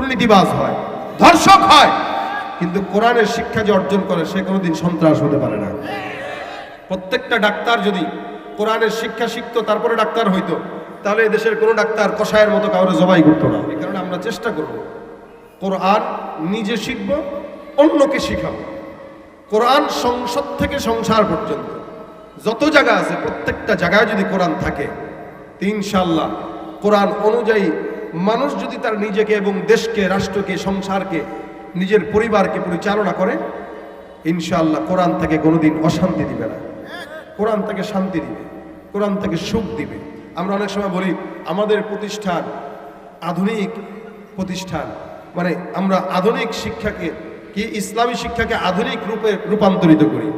দুর্নীতিবাজ হয়, ধর্ষক হয়, কিন্তু কোরআনের শিক্ষা যে অর্জন করে, সে কোনোদিন সন্ত্রাস হতে পারে না। প্রত্যেকটা ডাক্তার যদি কোরআনের শিক্ষা শিখতো, তারপরে ডাক্তার হইতো, তাহলে দেশের কোনো ডাক্তার কষায়ের মতো কাউরে জবাই করতো না। এই কারণে আমরা চেষ্টা করব, কোরআন নিজে শিখব, অন্যকে শিখাবো। কোরআন সংসদ থেকে সংসার পর্যন্ত, যত জায়গা আছে, প্রত্যেকটা জায়গায় যদি কোরআন থাকে ইনশাল্লাহ কোরআন অনুযায়ী মানুষ যদি তার নিজেকে এবং দেশকে, রাষ্ট্রকে, সংসারকে, নিজের পরিবারকে পরিচালনা করে, ইনশাআল্লাহ কোরআন তাকে কোনোদিন অশান্তি দিবে না। কোরআন তাকে শান্তি দিবে, কোরআন তাকে সুখ দিবে। আমরা অনেক সময় বলি, আমাদের প্রতিষ্ঠান আধুনিক প্রতিষ্ঠান। মানে আমরা আধুনিক শিক্ষাকে কি ইসলামী শিক্ষাকে আধুনিক রূপে রূপান্তরিত করি।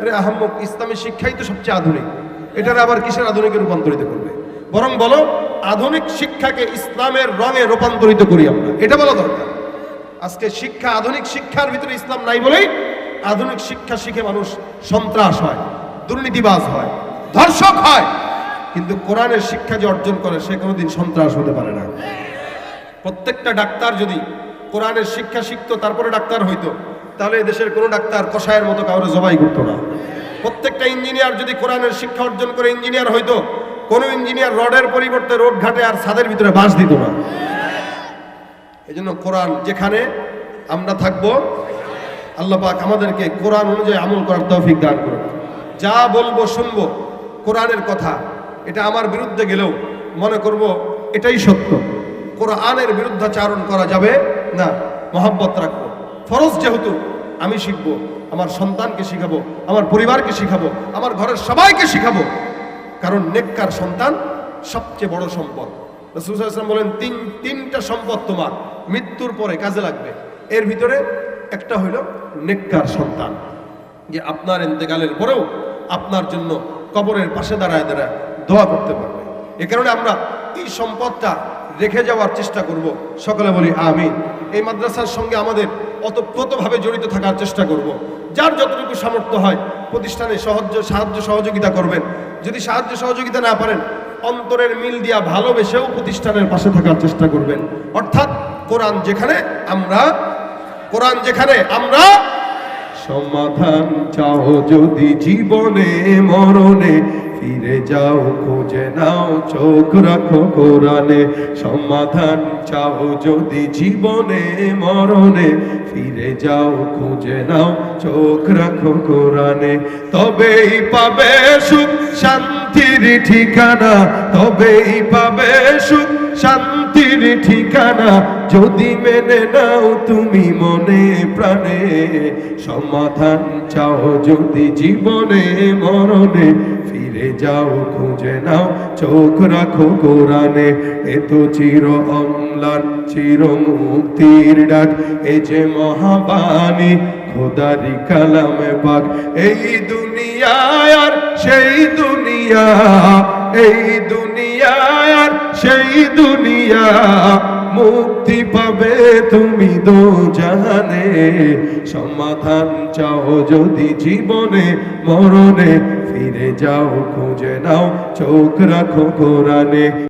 আরে আহম্মক, ইসলামী শিক্ষাই তো সবচেয়ে আধুনিক। এটার আবার কিসের আধুনিকে রূপান্তরিত করবে? বরং বলো আধুনিক শিক্ষাকে ইসলামের রঙে রূপান্তরিত করি আমরা। এটা বলা দরকার। আজকে শিক্ষা আধুনিক শিক্ষার ভিতরে ইসলাম নাই বলেই আধুনিক শিক্ষা শিখে মানুষ সন্ত্রাস হয়, দুর্নীতিবাজ হয়, ধর্ষক হয়। কিন্তু কোরআনের শিক্ষা যে অর্জন করে, সে কোনোদিন সন্ত্রাস হতে পারে না। প্রত্যেকটা ডাক্তার যদি কোরআনের শিক্ষা শিখতো, তারপরে ডাক্তার হইতো, তাহলে দেশের কোনো ডাক্তার কষায়ের মতো কাউরে জবাই করতো না। প্রত্যেকটা ইঞ্জিনিয়ার যদি কোরআনের শিক্ষা অর্জন করে, ইঞ্জিনিয়ার হইতো কোনো ইঞ্জিনিয়ার রডের পরিবর্তে রোড ঘাটে আর ছাদের ভিতরে বাঁশ দিত না। এই জন্য কোরআন যেখানে আমরা থাকব, আল্লাহ পাক আমাদেরকে কোরআন অনুযায়ী আমল করার তৌফিক দান করুন। যা বলব শুনব, কোরআনের কথা। এটা আমার বিরুদ্ধে গেলেও মনে করব এটাই সত্য। কোরআনের বিরুদ্ধাচারণ করা যাবে না, মহাব্বত রাখব। ফরজ যেহেতু, আমি শিখব, আমার সন্তানকে শিখাবো, আমার পরিবারকে শিখাবো, আমার ঘরের সবাইকে শিখাবো। কারণ নেককার সন্তান সবচেয়ে বড় সম্পদ। রসুলাম বলেন, তিন, তিনটা সম্পদ তোমার, মৃত্যুর পরে কাজে লাগবে। এর ভিতরে একটা হইল নেককার সন্তান। যে আপনার এতেকালের পরেও আপনার জন্য কবরের পাশে দাঁড়ায় দাঁড়ায় দোয়া করতে পারবে। এ কারণে আমরা এই সম্পদটা রেখে যাওয়ার চেষ্টা করব। সকলে বলি, আমিন। এই মাদ্রাসার সঙ্গে আমাদের অতপ্রতভাবে জড়িত থাকার চেষ্টা করব। যার যতটুকু সামর্থ্য হয়, প্রতিষ্ঠানে সাহায্য সাহায্য সহযোগিতা করবেন। যদি সাহায্য সহযোগিতা না পারেন, অন্তরের মিল দিয়া ভালোবেসেও প্রতিষ্ঠানের পাশে থাকার চেষ্টা করবেন। অর্থাৎ কোরআন যেখানে, আমরা, কোরআন যেখানে, আমরা সমাধান চাও যদি জীবনে, মরণে, ফিরে যাও, খুঁজে নাও, চোখ রাখো কোরআনে। সমাধান চাও যদি জীবনে, মরণে, ফিরে যাও, খুঁজে নাও, চোখ রাখো কোরআনে। তবেই পাবে সুখ শান্তির ঠিকানা তবেই পাবে সুখ। শান্তির ঠিকানা যদি মেনে নাও তুমি মনে প্রাণে। সমাধান চাও যদি জীবনে, মরণে। যাও, খুঁজে নাও, চোখ রাখো কোরআনে। এ তো চির অম্লান, চির মুক্তির ডাক। এ যে মহাবাণী, খোদারি কালামে পাক। এই দুনিয়ায় আর সেই দুনিয়া, এই দুনিয়ায় আর সেই দুনিয়া। মুক্তি পাবে তুমি দো জানে সমাধান চাও যদি জীবনে, মরণে ফিরে যাও, খুঁজে নাও, চোখ রাখো কোরআনে।